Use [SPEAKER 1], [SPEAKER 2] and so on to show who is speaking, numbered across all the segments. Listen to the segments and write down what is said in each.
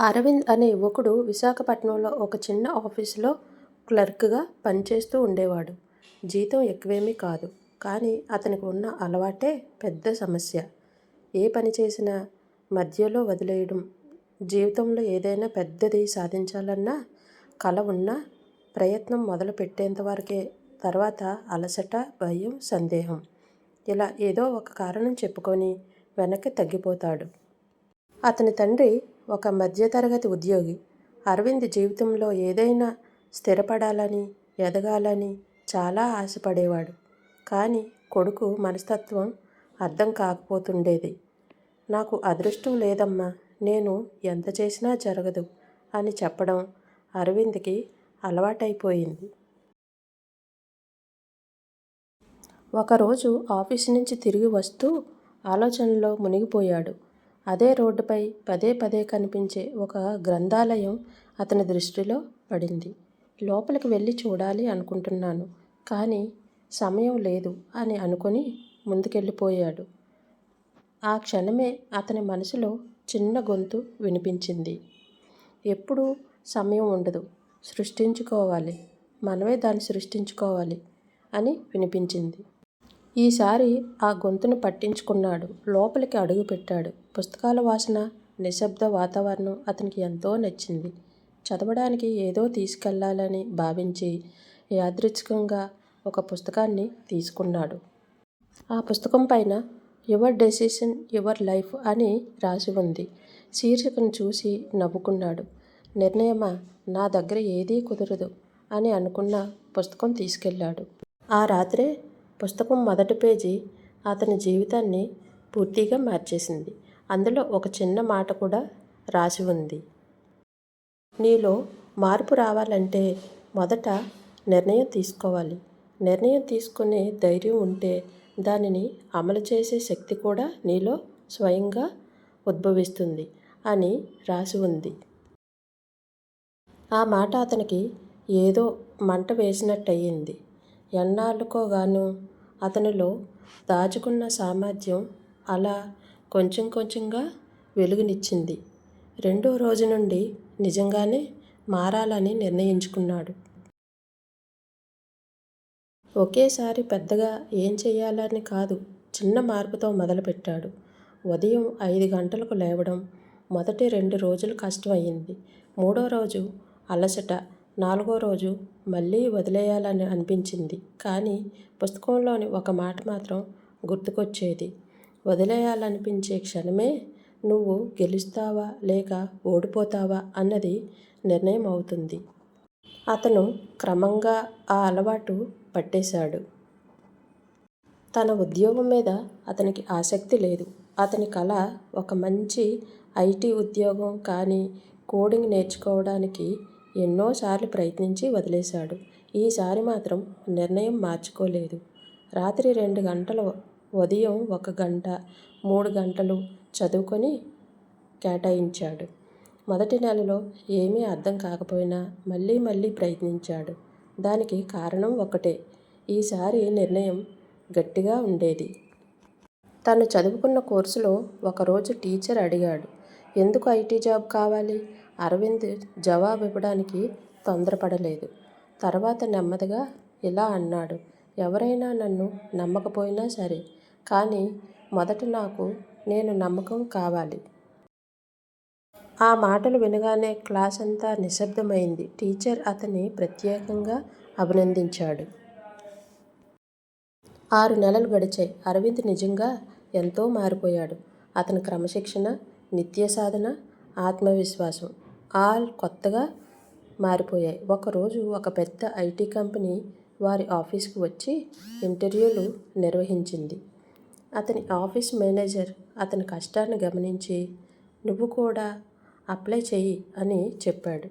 [SPEAKER 1] అరవింద్ అనే యువకుడు విశాఖపట్నంలో ఒక చిన్న ఆఫీసులో క్లర్క్గా పనిచేస్తూ ఉండేవాడు. జీతం ఎక్కువేమీ కాదు. కానీ అతనికి ఉన్న అలవాటే పెద్ద సమస్య. ఏ పని చేసినా మధ్యలో వదిలేయడం. జీవితంలో ఏదైనా పెద్దది సాధించాలన్నా కల ఉన్నా ప్రయత్నం మొదలు పెట్టేంత వరకే. తర్వాత అలసట, భయం, సందేహం ఇలా ఏదో ఒక కారణం చెప్పుకొని వెనక్కి తగ్గిపోతాడు. అతని తండ్రి ఒక మధ్యతరగతి ఉద్యోగి. అరవింద్ జీవితంలో ఏదైనా స్థిరపడాలని, ఎదగాలని చాలా ఆశపడేవాడు. కానీ కొడుకు మనస్తత్వం అర్థం కాకపోతుండేది. నాకు అదృష్టం లేదమ్మా. నేను ఎంత చేసినా జరగదు అని చెప్పడం అరవింద్కి అలవాటైపోయింది. ఒకరోజు ఆఫీస్ నుంచి తిరిగి వస్తూ ఆలోచనలో మునిగిపోయాడు. అదే రోడ్డుపై పదే పదే కనిపించే ఒక గ్రంథాలయం అతని దృష్టిలో పడింది. లోపలికి వెళ్ళి చూడాలి అనుకుంటున్నాను. కానీ సమయం లేదు అని అనుకొని ముందుకెళ్ళిపోయాడు. ఆ క్షణమే అతని మనసులో చిన్న గొంతు వినిపించింది. ఎప్పుడూ సమయం ఉండదు. సృష్టించుకోవాలి. మనమే దాన్ని సృష్టించుకోవాలి అని వినిపించింది. ఈసారి ఆ గొంతును పట్టించుకున్నాడు. లోపలికి అడుగుపెట్టాడు. పుస్తకాల వాసన, నిశ్శబ్ద వాతావరణం అతనికి ఎంతో నచ్చింది. చదవడానికి ఏదో తీసుకెళ్ళాలని భావించి యాదృచ్ఛికంగా ఒక పుస్తకాన్ని తీసుకున్నాడు. ఆ పుస్తకం పైన 'యువర్ డెసిషన్ యువర్ లైఫ్' అని రాసి ఉంది. శీర్షికను చూసి నవ్వుకున్నాడు. నిర్ణయమా? నా దగ్గర ఏదీ కుదరదు అని అనుకున్న పుస్తకం తీసుకెళ్ళాడు. ఆ రాత్రే పుస్తకం మొదటి పేజీ అతని జీవితాన్ని పూర్తిగా మార్చేసింది. అందులో ఒక చిన్న మాట కూడా రాసి ఉంది. నీలో మార్పు రావాలంటే మొదట నిర్ణయం తీసుకోవాలి. నిర్ణయం తీసుకునే ధైర్యం ఉంటే దానిని అమలు చేసే శక్తి కూడా నీలో స్వయంగా ఉద్భవిస్తుంది అని రాసి ఉంది. ఆ మాట అతనికి ఏదో మంట వేసినట్టయింది. ఎన్నాళ్ళకోగానో అతనిలో దాచుకున్న సామర్థ్యం అలా కొంచెం కొంచెంగా వెలుగునిచ్చింది. రెండో రోజు నుండి నిజంగానే మారాలని నిర్ణయించుకున్నాడు. ఒకేసారి పెద్దగా ఏం చేయాలని కాదు. చిన్న మార్పుతో మొదలుపెట్టాడు. ఉదయం ఐదు గంటలకు లేవడం మొదటి రెండు రోజులు కష్టం అయింది. మూడో రోజు అలసట. నాలుగో రోజు మళ్ళీ వదిలేయాలని అనిపించింది. కానీ పుస్తకంలోని ఒక మాట మాత్రం గుర్తుకొచ్చేది. వదిలేయాలనిపించే క్షణమే నువ్వు గెలుస్తావా లేక ఓడిపోతావా అన్నది నిర్ణయం అవుతుంది. అతను క్రమంగా ఆ అలవాటు పట్టేశాడు. తన ఉద్యోగం మీద అతనికి ఆసక్తి లేదు. అతని కల ఒక మంచి ఐటీ ఉద్యోగం. కానీ కోడింగ్ నేర్చుకోవడానికి ఎన్నోసార్లు ప్రయత్నించి వదిలేశాడు. ఈసారి మాత్రం నిర్ణయం మార్చుకోలేదు. రాత్రి రెండు గంటలు ఉదయం ఒక గంట, మూడు గంటలు చదువుకొని కేటాయించాడు. మొదటి నెలలో ఏమీ అర్థం కాకపోయినా మళ్ళీ మళ్ళీ ప్రయత్నించాడు. దానికి కారణం ఒకటే ఈసారి నిర్ణయం గట్టిగా ఉండేది. తను చదువుకున్న కోర్సులో ఒకరోజు టీచర్ అడిగాడు ఎందుకు ఐటీ జాబ్ కావాలి? అరవింద్ జవాబు ఇవ్వడానికి తొందరపడలేదు. తర్వాత నెమ్మదిగా ఇలా అన్నాడు ఎవరైనా నన్ను నమ్మకపోయినా సరే. కానీ మొదట నాకు నేను నమ్మకం కావాలి. ఆ మాటలు వినగానే క్లాస్ అంతా నిశ్శబ్దమైంది. టీచర్ అతన్ని ప్రత్యేకంగా అభినందించాడు. ఆరు నెలలు గడిచాయి. అరవింద్ నిజంగా ఎంతో మారిపోయాడు. అతని క్రమశిక్షణ, నిత్యసాధన, ఆత్మవిశ్వాసం ఆల్ కొత్తగా మారిపోయాయి. ఒకరోజు ఒక పెద్ద ఐటీ కంపెనీ వారి ఆఫీస్కి వచ్చి ఇంటర్వ్యూలు నిర్వహించింది. అతని ఆఫీస్ మేనేజర్ అతని కష్టాన్ని గమనించి నువ్వు కూడా అప్లై చెయ్యి అని చెప్పాడు.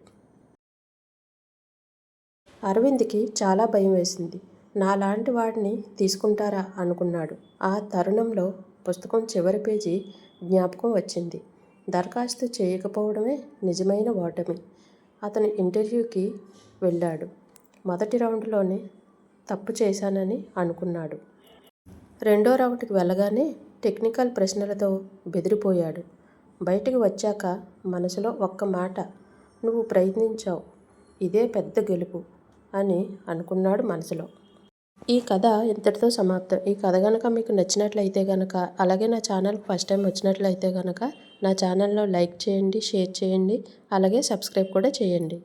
[SPEAKER 1] అరవింద్కి చాలా భయం వేసింది నాలాంటి వాడిని తీసుకుంటారా అనుకున్నాడు. ఆ తరుణంలో పుస్తకం చివరి పేజీ జ్ఞాపకం వచ్చింది. దరఖాస్తు చేయకపోవడమే నిజమైన ఓటమి. అతను ఇంటర్వ్యూకి వెళ్ళాడు. మొదటి రౌండ్లోనే తప్పు చేశానని అనుకున్నాడు. రెండో రౌండ్కి వెళ్ళగానే టెక్నికల్ ప్రశ్నలతో బెదిరిపోయాడు. బయటికి వచ్చాక మనసులో ఒక్క మాట నువ్వు ప్రయత్నించావు ఇదే పెద్ద గెలుపు అని అనుకున్నాడు మనసులో ఈ కథ ఇంతటితో సమాప్తం. ఈ కథ కనుక మీకు నచ్చినట్లయితే కనుక అలాగే నా ఛానల్కి ఫస్ట్ టైం వచ్చినట్లయితే కనుక నా ఛానల్లో లైక్ చేయండి షేర్ చేయండి అలాగే సబ్స్క్రైబ్ కూడా చేయండి.